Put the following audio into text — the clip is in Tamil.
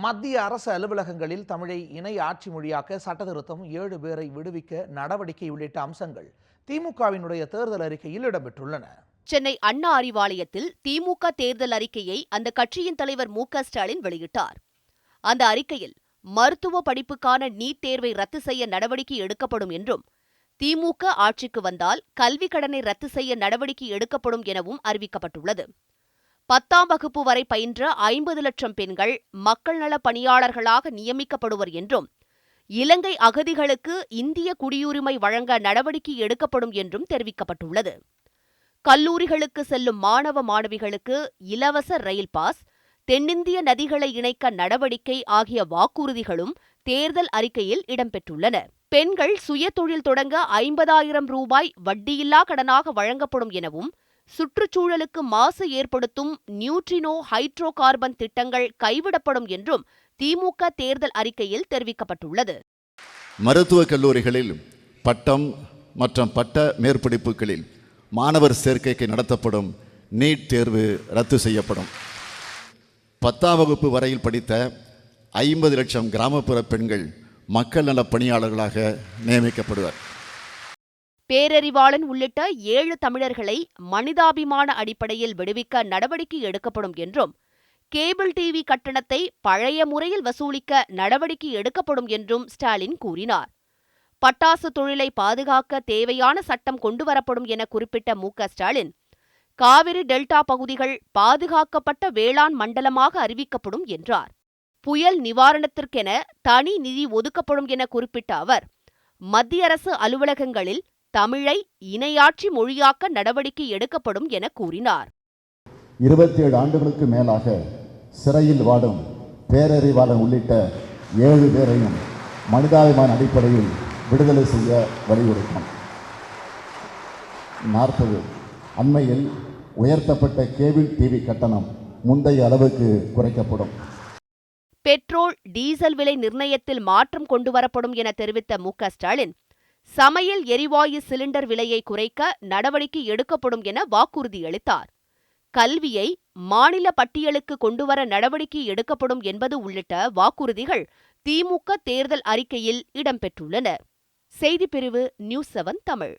மத்திய அரசு அலுவலகங்களில் தமிழை இணை ஆட்சி மொழியாக்க சட்டத்திருத்தம் ஏழு பேரை விடுவிக்க நடவடிக்கை உள்ளிட்ட அம்சங்கள் திமுகவினுடைய தேர்தல் அறிக்கையில் இடம்பெற்றுள்ளன. சென்னை அண்ணா அறிவாலயத்தில் திமுக தேர்தல் அறிக்கையை அந்த கட்சியின் தலைவர் மு க ஸ்டாலின் வெளியிட்டார். அந்த அறிக்கையில் மருத்துவ படிப்புக்கான நீட் தேர்வை ரத்து செய்ய நடவடிக்கை எடுக்கப்படும் என்றும் திமுக ஆட்சிக்கு வந்தால் கல்விக் கடனை ரத்து செய்ய நடவடிக்கை எடுக்கப்படும் எனவும் அறிவிக்கப்பட்டுள்ளது. பத்தாம் வகுப்பு வரை பயின்ற ஐம்பது லட்சம் பெண்கள் மக்கள் நல பணியாளர்களாக நியமிக்கப்படுவர் என்றும் இலங்கை அகதிகளுக்கு இந்திய குடியுரிமை வழங்க நடவடிக்கை எடுக்கப்படும் என்றும் தெரிவிக்கப்பட்டுள்ளது. கல்லூரிகளுக்கு செல்லும் மாணவ மாணவிகளுக்கு இலவச ரயில் பாஸ் தென்னிந்திய நதிகளை இணைக்க நடவடிக்கை ஆகிய வாக்குறுதிகளும் தேர்தல் அறிக்கையில் இடம்பெற்றுள்ளன. பெண்கள் சுயதொழில் தொடங்க ஐம்பதாயிரம் ரூபாய் வட்டியில்லா கடனாக வழங்கப்படும் எனவும் சுற்றுச்சூழலுக்கு மாசு ஏற்படுத்தும் நியூட்ரினோ ஹைட்ரோ கார்பன் திட்டங்கள் கைவிடப்படும் என்றும் திமுக தேர்தல் அறிக்கையில் தெரிவிக்கப்பட்டுள்ளது. மருத்துவக் கல்லூரிகளில் பட்டம் மற்றும் பட்ட மேற்படிப்புகளில் மாணவர் சேர்க்கைக்கு நடத்தப்படும் நீட் தேர்வு ரத்து செய்யப்படும். பத்தாம் வகுப்பு வரையில் படித்த ஐம்பது லட்சம் கிராமப்புற பெண்கள் மக்கள் நலப் பணியாளர்களாக நியமிக்கப்படுவர். பேரறிவாளன் உள்ளிட்ட ஏழு தமிழர்களை மனிதாபிமான அடிப்படையில் விடுவிக்க நடவடிக்கை எடுக்கப்படும் என்றும் கேபிள் டிவி கட்டணத்தை பழைய முறையில் வசூலிக்க நடவடிக்கை எடுக்கப்படும் என்றும் ஸ்டாலின் கூறினார். பட்டாசு தொழிலை பாதுகாக்க தேவையான சட்டம் கொண்டுவரப்படும் என குறிப்பிட்ட மு. க. ஸ்டாலின் காவிரி டெல்டா பகுதிகள் பாதுகாக்கப்பட்ட வேளாண் மண்டலமாக அறிவிக்கப்படும் என்றார். புயல் நிவாரணத்திற்கென தனி நிதி ஒதுக்கப்படும் என குறிப்பிட்ட அவர் மத்திய அரசு அலுவலகங்களில் தமிழை இணையாட்சி மொழியாக்க நடவடிக்கை எடுக்கப்படும் என கூறினார். இருபத்தி ஏழு ஆண்டுகளுக்கு மேலாக சிறையில் வாடும் பேரறிவாளன் உள்ளிட்ட ஏழு பேரையும் மனிதாபிமான அடிப்படையில் விடுதலை செய்ய வலியுறுத்தும் நாற்பது அண்மையில் உயர்த்தப்பட்ட கேபிள் டிவி கட்டணம் முந்தைய அளவுக்கு குறைக்கப்படும். பெட்ரோல் டீசல் விலை நிர்ணயத்தில் மாற்றம் கொண்டுவரப்படும் என தெரிவித்த மு ஸ்டாலின் சமையல் எரிவாயு சிலிண்டர் விலையை குறைக்க நடவடிக்கை எடுக்கப்படும் என வாக்குறுதியளித்தார் கல்வியை மாநில பட்டியலுக்கு கொண்டுவர நடவடிக்கை எடுக்கப்படும் என்பது உள்ளிட்ட வாக்குறுதிகள் திமுக தேர்தல் அறிக்கையில் இடம்பெற்றுள்ளன. செய்திப்பிரிவு நியூஸ் செவன் தமிழ்.